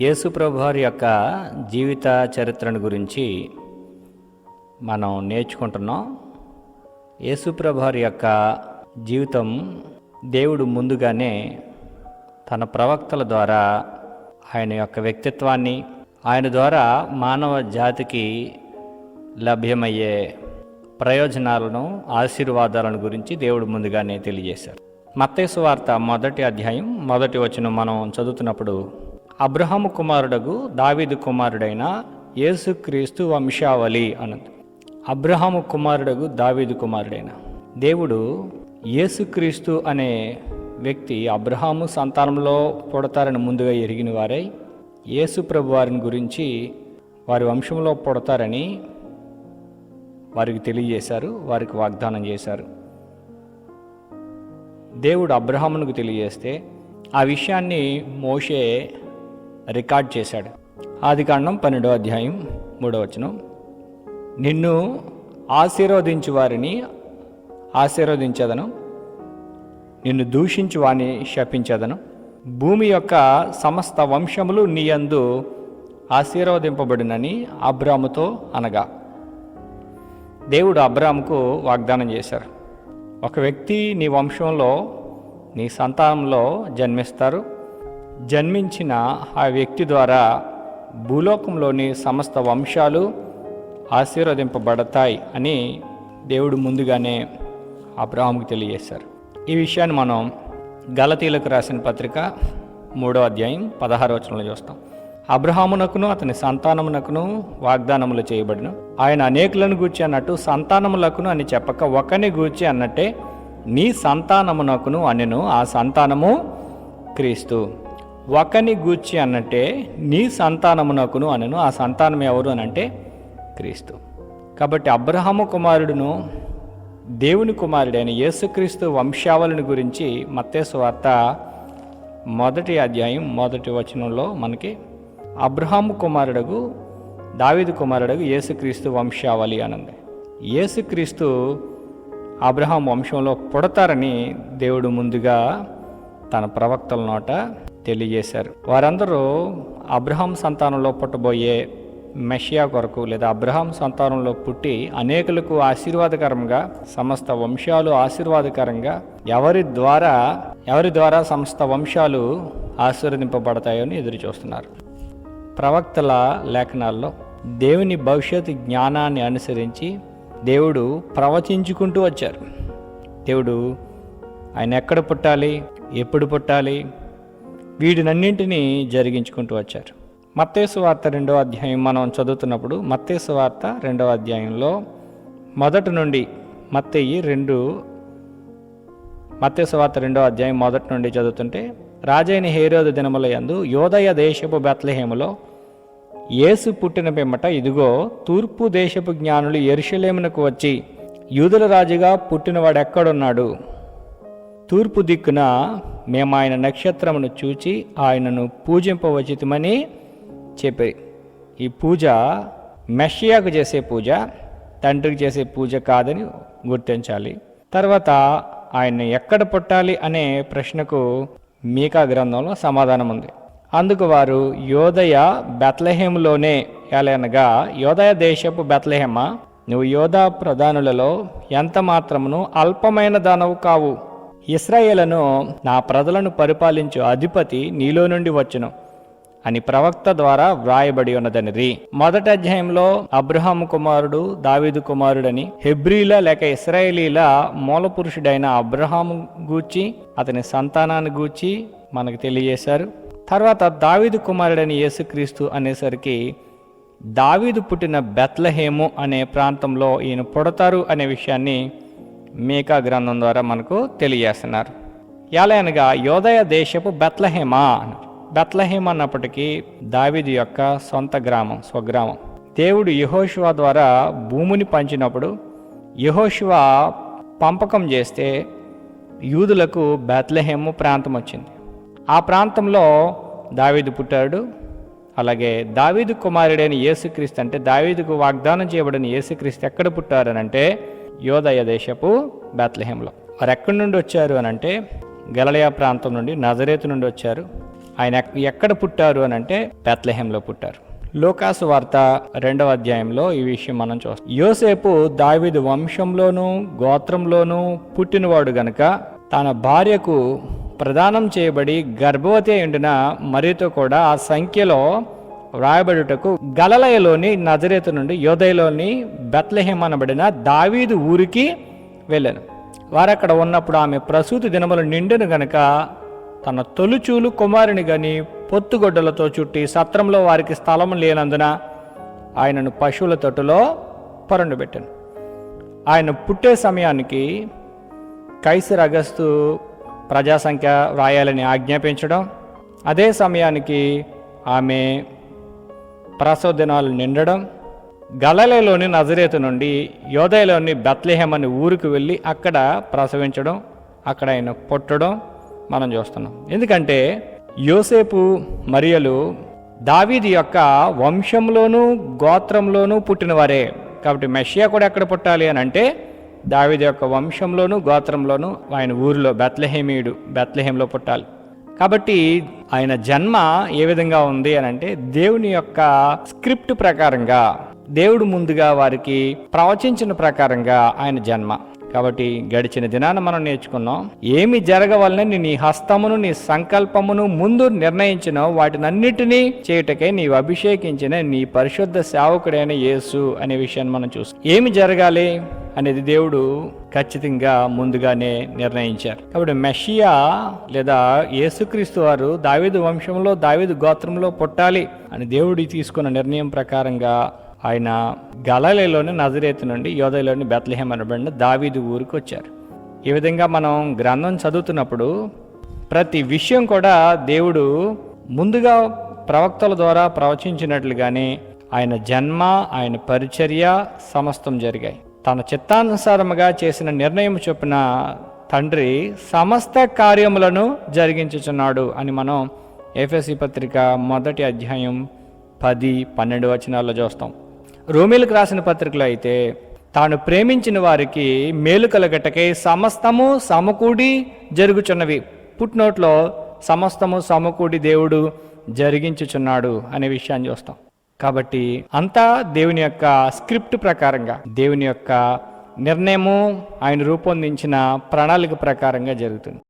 యేసుప్రభు వారి యొక్క జీవిత చరిత్రను గురించి మనం నేర్చుకుంటున్నాం. యేసుప్రభు వారి యొక్క జీవితం దేవుడు ముందుగానే తన ప్రవక్తల ద్వారా ఆయన యొక్క వ్యక్తిత్వాన్ని ఆయన ద్వారా మానవ జాతికి లభ్యమయ్యే ప్రయోజనాలను ఆశీర్వాదాలను గురించి దేవుడు ముందుగానే తెలియజేశారు. మత్తేసు వార్త మొదటి అధ్యాయం మొదటి వచనం మనం చదువుతున్నప్పుడు అబ్రహాము కుమారుడగు దావీదు కుమారుడైన యేసుక్రీస్తు వంశావళి అన్నది. అబ్రహాము కుమారుడగు దావీదు కుమారుడైన. దేవుడు యేసుక్రీస్తు అనే వ్యక్తి అబ్రహాము సంతానంలో పుడతారని ముందుగా ఎరిగిన వారై యేసు ప్రభు వారిని గురించి వారి వంశంలో పుడతారని వారికి తెలియజేశారు వారికి వాగ్దానం చేశారు. దేవుడు అబ్రహామునకు తెలియజేస్తే ఆ విషయాన్ని మోషే రికార్డ్ చేశాడు. ఆది కాండం పన్నెండో అధ్యాయం మూడో వచనం. నిన్ను ఆశీర్వదించు వారిని ఆశీర్వదించదను. నిన్ను దూషించు వారిని శపించదను. భూమి యొక్క సమస్త వంశములు నీయందు ఆశీర్వదింపబడినని అబ్రాముతో అనగా. దేవుడు అబ్రాముకు వాగ్దానం చేశారు. ఒక వ్యక్తి నీ వంశంలో నీ సంతానంలో జన్మిస్తారు. జన్మించిన ఆ వ్యక్తి ద్వారా భూలోకంలోని సమస్త వంశాలు ఆశీర్వదింపబడతాయి అని దేవుడు ముందుగానే అబ్రాహాంకి తెలియజేశారు. ఈ విషయాన్ని మనం గలతీలకు రాసిన పత్రిక మూడో అధ్యాయం పదహారు వచనంలో చూస్తాం. అబ్రహామునకును అతని సంతానమునకును వాగ్దానములు చేయబడిన ఆయన అనేకులను గూర్చి అన్నట్టు సంతానములకును అని చెప్పక ఒకని గూర్చి అన్నట్టే నీ సంతానమునకును అనెను ఆ సంతానము క్రీస్తు. ఒకని గూర్చి అనంటే నీ సంతానమునకును అనను. ఆ సంతానం ఎవరు అనంటే క్రీస్తు. కాబట్టి అబ్రహాము కుమారుడును దేవుని కుమారుడైన యేసుక్రీస్తు వంశావళిని గురించి మత్తేసు వార్త మొదటి అధ్యాయం మొదటి వచనంలో మనకి అబ్రహాము కుమారుడగు దావిదు కుమారుడగు యేసుక్రీస్తు వంశావళి అనంది. యేసుక్రీస్తు అబ్రహాం వంశంలో పుడతారని దేవుడు ముందుగా తన ప్రవక్తల నోట తెలియజేశారు. వారందరూ అబ్రహాం సంతానంలో పుట్టబోయే మెషియా కొరకు లేదా అబ్రహాం సంతానంలో పుట్టి అనేకులకు ఆశీర్వాదకరంగా సమస్త వంశాలు ఆశీర్వాదకరంగా ఎవరి ద్వారా ఎవరి ద్వారా సమస్త వంశాలు ఆశీర్వదింపబడతాయని ఎదురు చూస్తున్నారు. ప్రవక్తల లేఖనాల్లో దేవుని భవిష్యత్ జ్ఞానాన్ని అనుసరించి దేవుడు ప్రవచించుకుంటూ వచ్చారు. దేవుడు ఆయన ఎక్కడ పుట్టాలి ఎప్పుడు పుట్టాలి వీటినన్నింటినీ జరిగించుకుంటూ వచ్చారు. మత్తేసు వార్త రెండవ అధ్యాయం మనం చదువుతున్నప్పుడు మత్తేసు వార్త రెండవ అధ్యాయంలో మొదటి నుండి మత్తయ్యి రెండు మత్తేసు వార్త రెండవ అధ్యాయం మొదటి నుండి చదువుతుంటే రాజైన హేరోద దినముల యందు యోదయ దేశపు బెత్లహేములో యేసు పుట్టిన పిమ్మట ఇదిగో తూర్పు దేశపు జ్ఞానులు ఎరుషలేమునకు వచ్చి యూదుల రాజుగా పుట్టినవాడెక్కడున్నాడు? తూర్పు దిక్కున మేము ఆయన నక్షత్రమును చూచి ఆయనను పూజింపవచితమని చెప్పి. ఈ పూజ మెషియాకు చేసే పూజ తండ్రికి చేసే పూజ కాదని గుర్తించాలి. తర్వాత ఆయన ఎక్కడ పుట్టాలి అనే ప్రశ్నకు మీకా గ్రంథంలో సమాధానం ఉంది. అందుకు వారు యోదయ బెత్లహేములోనే ఎలానగా యోదయ దేశపు బెత్లహేమ నువ్వు యోధా ప్రధానులలో ఎంత మాత్రమును అల్పమైన దానవు కావు? ఇస్రాయేలను నా ప్రజలను పరిపాలించు అధిపతి నీలో నుండి వచ్చును అని ప్రవక్త ద్వారా వ్రాయబడి ఉన్నదనిది. మొదటి అధ్యాయంలో అబ్రహాం కుమారుడు దావీదు కుమారుడని హెబ్రీల లేక ఇస్రాయేలీల మూల పురుషుడైన అబ్రహాము గూర్చి అతని సంతానాన్ని గూర్చి మనకు తెలియజేశారు. తర్వాత దావీదు కుమారుడని యేసుక్రీస్తు అనేసరికి దావీదు పుట్టిన బెత్లహేము అనే ప్రాంతంలో ఈయన పుడతారు అనే విషయాన్ని మేకా గ్రంథం ద్వారా మనకు తెలియజేస్తున్నారు. ఎలా అనగా యోదయ దేశపు బెత్లహేమా అన్నారు. బెత్లహేమ అన్నప్పటికీ దావీదు యొక్క సొంత గ్రామం స్వగ్రామం. దేవుడు యహోశివ ద్వారా భూమిని పంచినప్పుడు యహోశివ పంపకం చేస్తే యూదులకు బెత్లహేము ప్రాంతం వచ్చింది. ఆ ప్రాంతంలో దావీదు పుట్టాడు. అలాగే దావీదు కుమారుడైన యేసుక్రీస్తు అంటే దావీదుకు వాగ్దానం చేయబడిన యేసుక్రీస్తు ఎక్కడ పుట్టారనంటే యోదయ దేశపు బెత్లహేంలో వారు ఎక్కడి నుండి వచ్చారు అని అంటే గలలయా ప్రాంతం నుండి నజరేతు నుండి వచ్చారు. ఆయన ఎక్- ఎక్కడ పుట్టారు అని అంటే బెత్లెహేంలో పుట్టారు. లోకాసు వార్త రెండవ అధ్యాయంలో ఈ విషయం మనం చూస్తాం. యోసేపు దావీదు వంశంలోనూ గోత్రంలోనూ పుట్టినవాడు గనుక తన భార్యకు ప్రదానం చేయబడి గర్భవతి ఉండిన మరితో కూడా ఆ సంఖ్యలో వ్రాయబడుటకు గలలయలోని నజరేతు నుండి యోదయలోని బెత్లహేమ్ అనబడిన దావీదు ఊరికి వెళ్ళాను. వారక్కడ ఉన్నప్పుడు ఆమె ప్రసూతి దినములు నిండును గనక తన తొలుచూలు కుమారుని గని పొత్తుగొడ్డలతో చుట్టి సత్రంలో వారికి స్థలం లేనందున ఆయనను పశువుల తొట్టులో పరుండబెట్టాను ఆయన పుట్టే సమయానికి కైసర్ అగస్తు ప్రజాసంఖ్య వ్రాయాలని ఆజ్ఞాపించడం అదే సమయానికి ఆమె ప్రసవ దినాలు నిండడం గలలేలోని నజరేతు నుండి యోధయలోని బెత్లహేమ్ అనే ఊరికి వెళ్ళి అక్కడ ప్రసవించడం అక్కడ ఆయన పుట్టడం మనం చూస్తున్నాం. ఎందుకంటే యోసేపు మరియలు దావీది యొక్క వంశంలోనూ గోత్రంలోనూ పుట్టినవారే. కాబట్టి మెషియా కూడా ఎక్కడ పుట్టాలి అని అంటే దావీది యొక్క వంశంలోనూ గోత్రంలోనూ ఆయన ఊరిలో బెత్లెహేమీయుడు బెత్లెహేంలో పుట్టాలి. కాబట్టి ఆయన జన్మ ఏ విధంగా ఉంది అని అంటే దేవుని యొక్క స్క్రిప్ట్ ప్రకారంగా దేవుడు ముందుగా వారికి ప్రవచించిన ప్రకారంగా ఆయన జన్మ. కాబట్టి గడిచిన దినాన మనం నేర్చుకున్నాం ఏమి జరగవలనని నీ హస్తమును నీ సంకల్పమును ముందు నిర్ణయించిన వాటినన్నిటినీ చేయుటకే నీవు అభిషేకించిన నీ పరిశుద్ధ సేవకుడైన యేసు అనే విషయాన్ని మనం చూస్తాం. ఏమి జరగాలి అనేది దేవుడు ఖచ్చితంగా ముందుగానే నిర్ణయించారు. కాబట్టి మెషియా లేదా యేసుక్రీస్తు వారు దావేదు వంశంలో దావేదు గోత్రంలో పుట్టాలి అని దేవుడు తీసుకున్న నిర్ణయం ప్రకారంగా ఆయన గలలేలోని నజరేతు నుండి యోధలోని బెత్లహేం అనబడిన దావీదు ఊరికి వచ్చారు. ఈ విధంగా మనం గ్రంథం చదువుతున్నప్పుడు ప్రతి విషయం కూడా దేవుడు ముందుగా ప్రవక్తల ద్వారా ప్రవచించినట్లుగానే ఆయన జన్మ ఆయన పరిచర్య సమస్తం జరిగాయి. తన చిత్తానుసారముగా చేసిన నిర్ణయం చొప్పున తండ్రి సమస్త కార్యములను జరిగించుచున్నాడు అని మనం ఎఫ్ఎస్సి పత్రిక మొదటి అధ్యాయం పది పన్నెండు వచనాల్లో చూస్తాం. రోమిలకు రాసిన పత్రికలో అయితే తాను ప్రేమించిన వారికి మేలు కలగటకై సమస్తము సమకూడి జరుగుచున్నవి. పుట్నోట్లో సమస్తము సమకూడి దేవుడు జరిగించుచున్నాడు అనే విషయాన్ని చూస్తాం. కాబట్టి అంతా దేవుని యొక్క స్క్రిప్ట్ ప్రకారంగా దేవుని యొక్క నిర్ణయము ఆయన రూపొందించిన ప్రణాళిక ప్రకారంగా జరుగుతుంది.